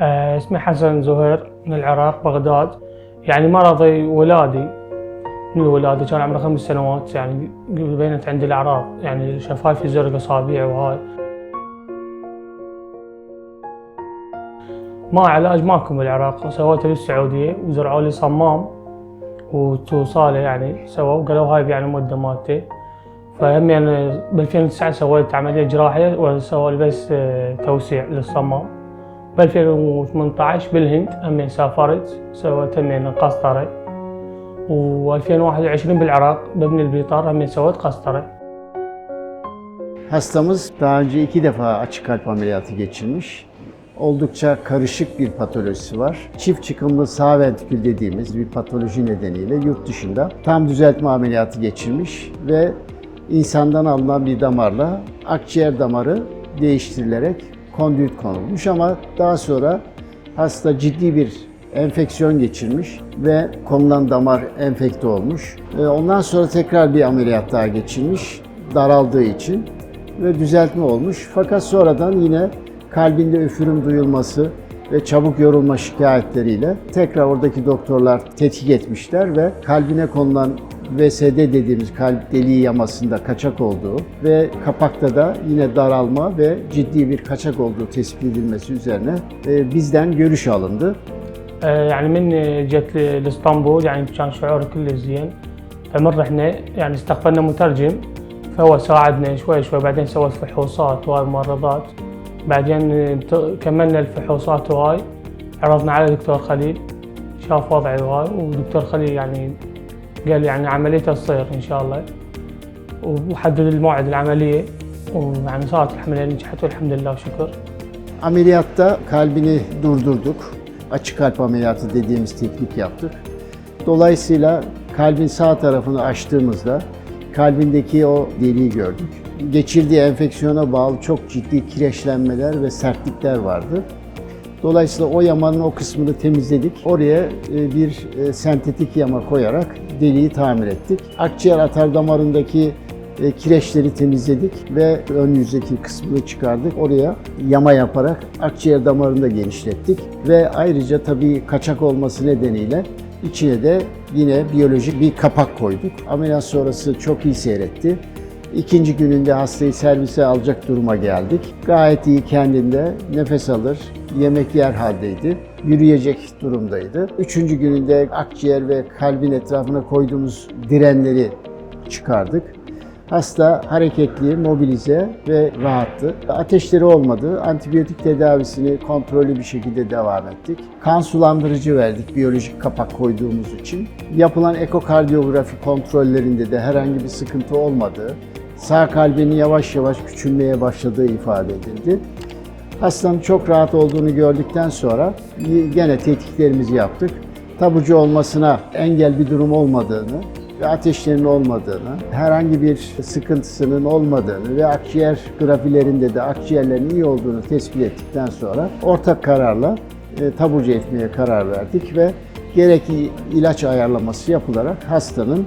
آه، اسمي حسن زهير من العراق بغداد. يعني مرضي ولادي. من الولادة كان عمري خمس سنوات. يعني بينت عندي الأعراض يعني شفايفي زرق أصابع وهاي. ما علاج ماكو بالعراق سويته بالسعودية وزرعوا لي صمام وتوصاله يعني سووا قالوا هاي يعني مدة مالتي فهم يعني ب 2009 سويت عملية جراحية وسووا بس آه، توسيع للصمام. ب 2018 بالهند همين سافرت سويت همين قسطرة و2021 بالعراق ببني البيطار همين سويت قسطرة Hastamız daha önce iki defa açık kalp ameliyatı geçirmiş. Oldukça karışık bir patolojisi var. Çift çıkımlı sağ ventrikül dediğimiz bir patoloji nedeniyle yurt dışında tam düzeltme ameliyatı geçirmiş ve insandan alınan bir damarla akciğer damarı değiştirilerek kondüit konulmuş ama daha sonra hasta ciddi bir enfeksiyon geçirmiş ve konulan damar enfekte olmuş. Ee, Ondan sonra tekrar bir ameliyat daha geçirmiş daraldığı için ve düzeltme olmuş. Fakat sonradan yine kalbinde üfürüm duyulması ve çabuk yorulma şikayetleriyle tekrar oradaki doktorlar tetkik etmişler ve kalbine konulan VSD dediğimiz kalp deliği yamasında kaçak olduğu ve kapakta da yine daralma ve ciddi bir kaçak olduğu tespit edilmesi üzerine e, bizden görüş alındı. آه، يعني من جت ل- لاسطنبول يعني كان شعوري كله زين فمن رحنا يعني استقبلنا مترجم فهو ساعدنا شوي شوي بعدين سوى الفحوصات وهاي الممرضات بعدين انت- كملنا الفحوصات وهاي عرضنا على دكتور خليل شاف وضعي وهاي ودكتور خليل يعني قال يعني عمليته تصير ان شاء الله وحدد الموعد العمليه ويعني صارت العمليه نجحت والحمد لله وشكر Ameliyatta kalbini durdurduk. Açık kalp ameliyatı dediğimiz teknik yaptık. Dolayısıyla kalbin sağ tarafını açtığımızda kalbindeki o deliği gördük. Geçirdiği enfeksiyona bağlı çok ciddi kireçlenmeler ve sertlikler vardı. Dolayısıyla o yamanın o kısmını temizledik. Oraya e, bir e, sentetik yama koyarak deliği tamir ettik. Akciğer atar damarındaki e, kireçleri temizledik ve ön yüzdeki kısmını çıkardık. Oraya yama yaparak akciğer damarını da genişlettik. Ve ayrıca tabii kaçak olması nedeniyle içine de yine biyolojik bir kapak koyduk. Ameliyat sonrası çok iyi seyretti. İkinci gününde hastayı servise alacak duruma geldik. Gayet iyi kendinde, nefes alır, yemek yer haldeydi, yürüyecek durumdaydı. Üçüncü gününde akciğer ve kalbin etrafına koyduğumuz direnleri çıkardık. Hasta hareketli, mobilize ve rahattı. Ateşleri olmadı. Antibiyotik tedavisini kontrollü bir şekilde devam ettik. Kan sulandırıcı verdik biyolojik kapak koyduğumuz için. Yapılan ekokardiyografi kontrollerinde de herhangi bir sıkıntı olmadığı, sağ kalbinin yavaş yavaş küçülmeye başladığı ifade edildi. Hastanın çok rahat olduğunu gördükten sonra gene tetkiklerimizi yaptık. Taburcu olmasına engel bir durum olmadığını ve ateşlerinin olmadığını, herhangi bir sıkıntısının olmadığını ve akciğer grafilerinde de akciğerlerin iyi olduğunu tespit ettikten sonra ortak kararla e, taburcu etmeye karar verdik ve gerekli ilaç ayarlaması yapılarak hastanın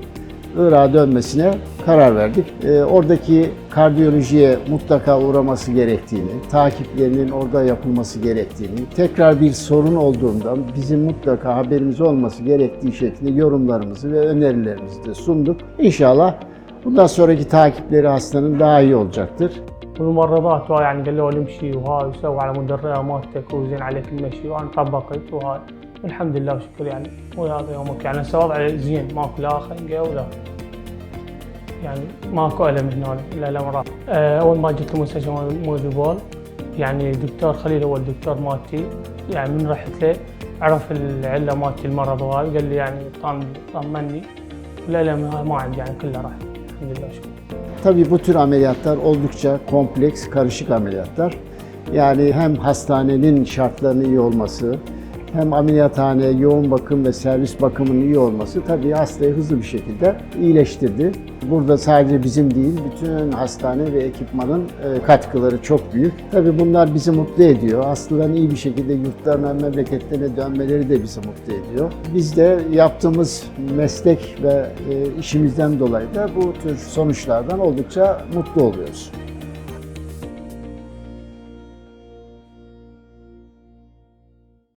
Irak'a dönmesine karar verdik. Ee, oradaki kardiyolojiye mutlaka uğraması gerektiğini, takiplerinin orada yapılması gerektiğini, tekrar bir sorun olduğundan bizim mutlaka haberimiz olması gerektiği şekilde yorumlarımızı ve önerilerimizi de sunduk. İnşallah bundan sonraki takipleri hastanın daha iyi olacaktır. والممرضات وهاي يعني قالوا لي امشي وهاي وسوي على مود الرئه مالتك وزين عليك المشي وانا طبقت وهاي والحمد لله وشكر يعني. وهذا يومك يعني. هسه وضعي زين. ماكو لا خنقة ولا يعني ماكو ألم هنا لا لا مرات آه، أول ما جيت المستشفى مال جبال يعني دكتور خليل هو الدكتور مالتي. يعني من رحت له عرف العلة مالتي المرض وهاي قال لي يعني طم- طمني. لا لا ما عندي يعني كله راح. الحمد لله شكرا Tabii bu tür ameliyatlar oldukça kompleks, karışık ameliyatlar. Yani hem hastanenin şartlarının iyi olması, hem ameliyathane, yoğun bakım ve servis bakımının iyi olması tabii hastayı hızlı bir şekilde iyileştirdi. Burada sadece bizim değil, bütün hastane ve ekipmanın e, katkıları çok büyük. Tabii bunlar bizi mutlu ediyor. Hastaların iyi bir şekilde yurtlarına, memleketlerine dönmeleri de bizi mutlu ediyor. Biz de yaptığımız meslek ve e, işimizden dolayı da bu tür sonuçlardan oldukça mutlu oluyoruz.